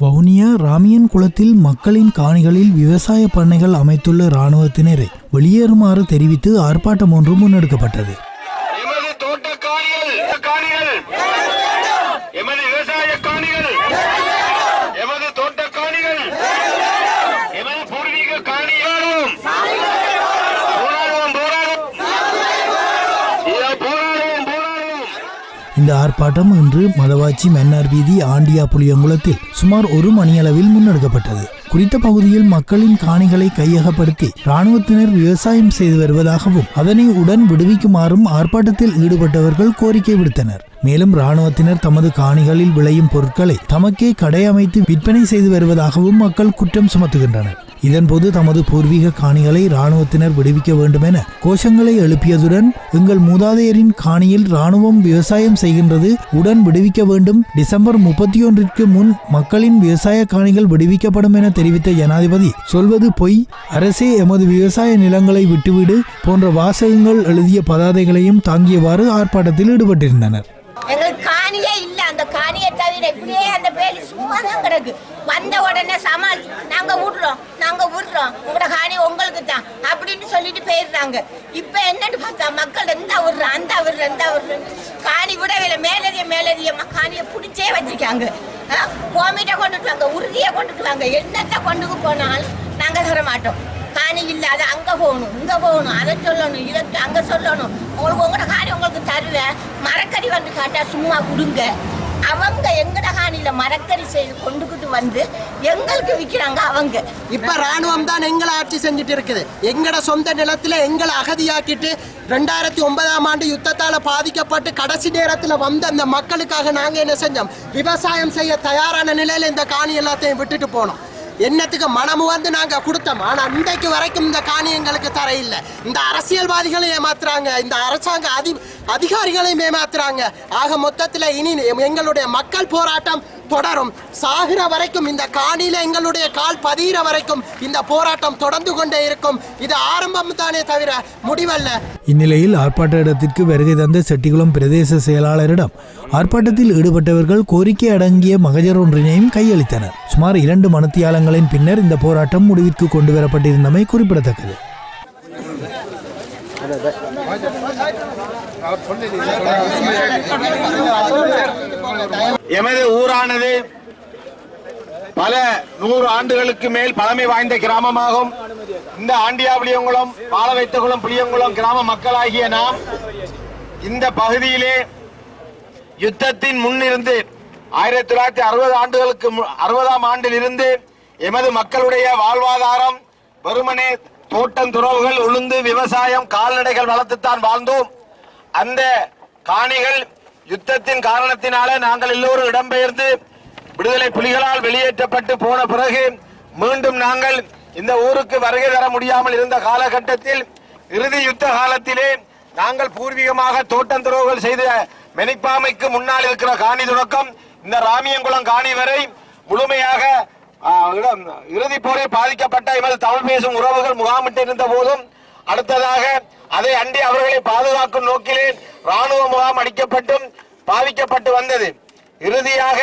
Vavuniya ramyeon குளத்தில் மக்களின் காணிகளில் விவசாய பண்ணைகள் அமைத்துள்ள இராணுவத்தினரை வெளியேறுமாறு தெரிவித்து ஆர்ப்பாட்டம் ஒன்று முன்னெடுக்கப்பட்டது. எமது தோட்ட காணிகள் காணிகள் எமது விவசாய காணிகள் எமது தோட்ட காணிகள் எமது பூர்வீக காணிகளும் போராடுவோம் போராடுவோம் இதோ போராடுவோம் போராடுவோம் இந்த ஆர்ப்பாட்டம் இன்று மதவாச்சி மன்னார் வீதி ஆண்டியா புளியங்குளத்தில் சுமார் ஒரு மணியளவில் முன்னெடுக்கப்பட்டது. குறித்த பகுதியில் மக்களின் காணிகளை கையகப்படுத்தி ராணுவத்தினர் விவசாயம் செய்து வருவதாகவும் அதனை உடன் விடுவிக்குமாறும் ஆர்ப்பாட்டத்தில் ஈடுபட்டவர்கள் கோரிக்கை விடுத்தனர். மேலும் இராணுவத்தினர் தமது காணிகளில் விளையும் பொருட்களை தமக்கே கடை அமைத்து விற்பனை செய்து வருவதாகவும் மக்கள் குற்றம் சுமத்துகின்றனர். இதன்போது தமது பூர்வீக காணிகளை இராணுவத்தினர் விடுவிக்க வேண்டும் என கோஷங்களை எழுப்பியதுடன் எங்கள் மூதாதையரின் காணியில் இராணுவம் விவசாயம் செய்கின்றது உடன் விடுவிக்க வேண்டும். டிசம்பர் முப்பத்தி ஒன்றிற்கு முன் மக்களின் விவசாய காணிகள் விடுவிக்கப்படும் என தெரிவித்த ஜனாதிபதி சொல்வது பொய். அரசே எமது விவசாய நிலங்களை விட்டுவிடு போன்ற வாசகங்கள் எழுதிய பதாதைகளையும் தாங்கியவாறு ஆர்ப்பாட்டத்தில் ஈடுபட்டிருந்தனர். காணியை இப்படியே அந்த பேலி சும்மா தான் கிடக்கு. வந்த உடனே சமாளிச்சு நாங்க விடுறோம் நாங்க விடுறோம். உங்களோட காணி உங்களுக்கு தான். அப்படின்னு சொல்லிட்டு போயிடுறாங்க. இப்ப என்னன்னு பார்த்தா மக்கள் எந்த விடுறோம் அந்த விடுறோம் எந்த விடுறோம் காணி விடவில்லை மேலதிய மேலதிய காணியை பிடிச்சே வச்சிருக்காங்க. கோமிட்ட கொண்டுட்டு வாங்க உறுதியை கொண்டுட்டு வாங்க என்னத்தை கொண்டு போனாலும் நாங்க தர மாட்டோம். காணி இல்லாத அங்க போகணும் இங்க போகணும் அதை சொல்லணும் இதை அங்க சொல்லணும். உங்களுக்கு உங்களோட காணி உங்களுக்கு தருவேன். மரக்கறி வந்து காட்டா சும்மா கொடுங்க. அவங்க எங்கட காணியில மரக்கறி செய்து கொண்டுகிட்டு வந்து எங்களுக்கு விற்கிறாங்க அவங்க. இப்ப ராணுவம் தான் எங்களை ஆட்சி செஞ்சுட்டு இருக்குது. எங்கட சொந்த நிலத்துல எங்களை அகதியாக்கிட்டு ரெண்டாயிரத்தி ஒன்பதாம் ஆண்டு யுத்தத்தால பாதிக்கப்பட்டு கடைசி நேரத்துல வந்த அந்த மக்களுக்காக நாங்க என்ன செஞ்சோம்? விவசாயம் செய்ய தயாரான நிலையில இந்த காணி எல்லாத்தையும் விட்டுட்டு போனோம். என்னத்துக்கு மனமு வந்து நாங்க கொடுத்தோம்? ஆனா இன்றைக்கு வரைக்கும் இந்த காணி எங்களுக்கு தர இல்லை இந்த அரசியல்வாதிகளை ஏமாத்துறாங்க. இந்த அரசாங்க அதி அதிகாரிகளையும் ஏமாத்துறாங்க. ஆக மொத்தத்துல இனி எங்களுடைய மக்கள் போராட்டம் தொடரும். சாகிற வரைக்கும் இந்த காணியில எங்களுடைய கால் பதிகிற வரைக்கும் இந்த போராட்டம் தொடர்ந்து கொண்டே இருக்கும். இது ஆரம்பம் தானே தவிர முடிவல்ல. இந்நிலையில் ஆர்ப்பாட்ட இடத்திற்கு வருகை தந்த செட்டிகுளம் பிரதேச செயலாளரிடம் ஆர்ப்பாட்டத்தில் ஈடுபட்டவர்கள் கோரிக்கை அடங்கிய மகஜர் ஒன்றினையும் கையளித்தனர். சுமார் இரண்டு மணித்தியாலங்களின் பின்னர் இந்த போராட்டம் முடிவிற்கு கொண்டு வரப்பட்டிருந்தமை குறிப்பிடத்தக்கது. எமது ஊரானது பல நூறு ஆண்டுகளுக்கு மேல் பழமை வாய்ந்த கிராமமாகும். இந்த ஆண்டியா புளியங்குளம் வைத்தகுளம் புளியங்குளம் கிராம மக்களாகிய நாம் இந்த பகுதியிலே யுத்தத்தின் முன்னிருந்து ஆயிரத்தி தொள்ளாயிரத்தி அறுபது ஆண்டுகளுக்கு அறுபதாம் ஆண்டில் இருந்து எமது மக்களுடைய வாழ்வாதாரம் வெறுமனே தோட்டம் துறவுகள் உளுந்து விவசாயம் கால்நடைகள் வளர்த்துத்தான் வாழ்ந்தோம். அந்த காணிகள் யுத்தத்தின் காரணத்தினால நாங்கள் எல்லோரும் இடம்பெயர்ந்து விடுதலை புலிகளால் வெளியேற்றப்பட்டு போன பிறகு மீண்டும் நாங்கள் இந்த ஊருக்கு வருகை தர முடியாமல் இருந்த காலகட்டத்தில் இறுதி யுத்த காலத்திலே நாங்கள் பூர்வீகமாக தோட்டம் துறவுகள் செய்த மெனிப்பாமைக்கு முன்னால் இருக்கிற காணி தொடக்கம் இந்த ராமியங்குளம் காணி வரை முழுமையாக இறுதி இடம்- போரில் பாதிக்கப்பட்ட எமது தமிழ் பேசும் உறவுகள் முகாமிட்டு இருந்த போதும் அடுத்ததாக அதை அண்டி அவர்களை பாதுகாக்கும் நோக்கிலே ராணுவ முகாம் அடிக்கப்பட்டும் பாதிக்கப்பட்டு வந்தது. இறுதியாக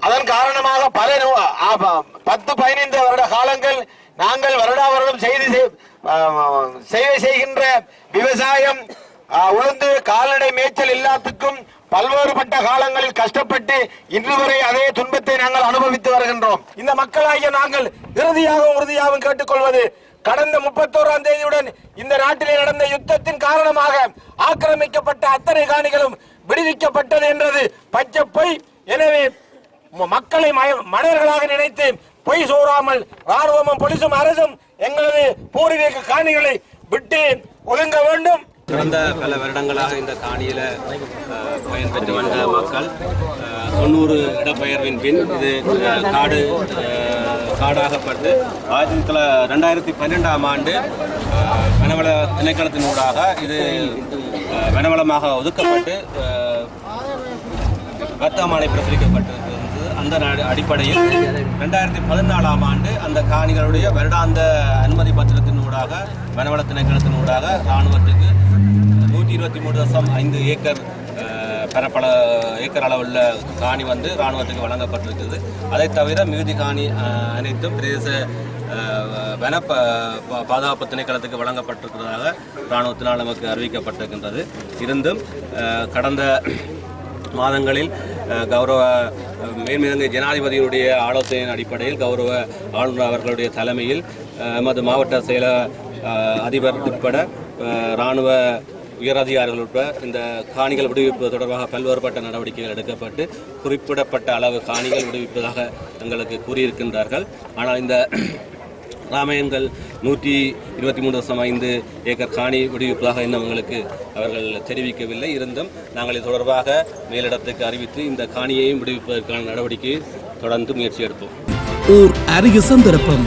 அதன் காரணமாக பல பத்து பதினைந்து வருட காலங்கள் நாங்கள் வருடா வருடம் செய்து செய்- சேவை செய்கின்ற விவசாயம் உளுந்து கால்நடை மேய்ச்சல் எல்லாத்துக்கும் பல்வேறுபட்ட காலங்களில் கஷ்டப்பட்டு இன்று வரை அதே துன்பத்தை நாங்கள் அனுபவித்து வருகின்றோம். இந்த மக்களாகிய நாங்கள் இறுதியாகவும் உறுதியாகவும் கேட்டுக்கொள்வது கடந்த முப்பத்தோராம் தேதியுடன் இந்த நாட்டிலே நடந்த யுத்தத்தின் காரணமாக ஆக்கிரமிக்கப்பட்ட அத்தனை காணிகளும் விடுவிக்கப்பட்டது என்றது பச்சை பொய். எனவே மக்களை மனிதர்களாக நினைத்து பொய் சோறாமல் ராணுவமும் போலீசும் அரசும் எங்களது பூர்வீக காணிகளை விட்டு ஒதுங்க வேண்டும். கடந்த பல வருடங்களாக இந்த காணியில பயன்பெற்று வந்த மக்கள் தொண்ணூறு இடப்பெயர்வின் பின் இது காடு காடாகப்பட்டு ஆயிரத்தி தொள்ள ரெண்டாயிரத்தி பன்னெண்டாம் ஆண்டு அஹ், வனவள திணைக்களத்தினூடாக இது வனவளமாக ஒதுக்கப்பட்டு அஹ், வர்த்தமானை பிரசுரிக்கப்பட்டிருந்தது. அந்த அடிப்படையில் ரெண்டாயிரத்தி பதினாலாம் ஆண்டு அந்த காணிகளுடைய வருடாந்த அனுமதி பத்திரத்தினூடாக வனவள திணைக்களத்தினூடாக இராணுவத்துக்கு நூற்றி இருபத்தி மூணு தசம் ஐந்து ஏக்கர் பரப்பள ஏக்கர் அளவுள்ள காணி வந்து இராணுவத்துக்கு வழங்கப்பட்டிருக்கிறது. அதை தவிர மிகுதி காணி அனைத்தும் பிரதேச வன ப- பாதுகாப்பு திணைக்களத்துக்கு வழங்கப்பட்டிருக்கிறதாக இராணுவத்தினால் நமக்கு அறிவிக்கப்பட்டிருக்கின்றது. இருந்தும் கடந்த மாதங்களில் கௌரவ அஹ், ஜனாதிபதியினுடைய ஆலோசனையின் அடிப்படையில் கௌரவ ஆளுநர் அவர்களுடைய தலைமையில் எமது மாவட்ட செயல அதிபர் உட்பட இராணுவ உயரதிகாரிகள் உட்பட இந்த காணிகள் விடுவிப்பது தொடர்பாக பல்வேறுபட்ட நடவடிக்கைகள் எடுக்கப்பட்டு குறிப்பிடப்பட்ட அளவு காணிகள் விடுவிப்பதாக எங்களுக்கு கூறியிருக்கின்றார்கள். ஆனால் இந்த ராமாயணங்கள் நூற்றி இருபத்தி மூன்று தசம் ஐந்து ஏக்கர் காணி விடுவிப்பதாக இன்னும் எங்களுக்கு அவர்கள் தெரிவிக்கவில்லை. இருந்தும் நாங்கள் இது தொடர்பாக மேலிடத்துக்கு அறிவித்து இந்த காணியையும் விடுவிப்பதற்கான நடவடிக்கையை தொடர்ந்து முயற்சி எடுப்போம். ஓர் அரிய சந்தர்ப்பம்.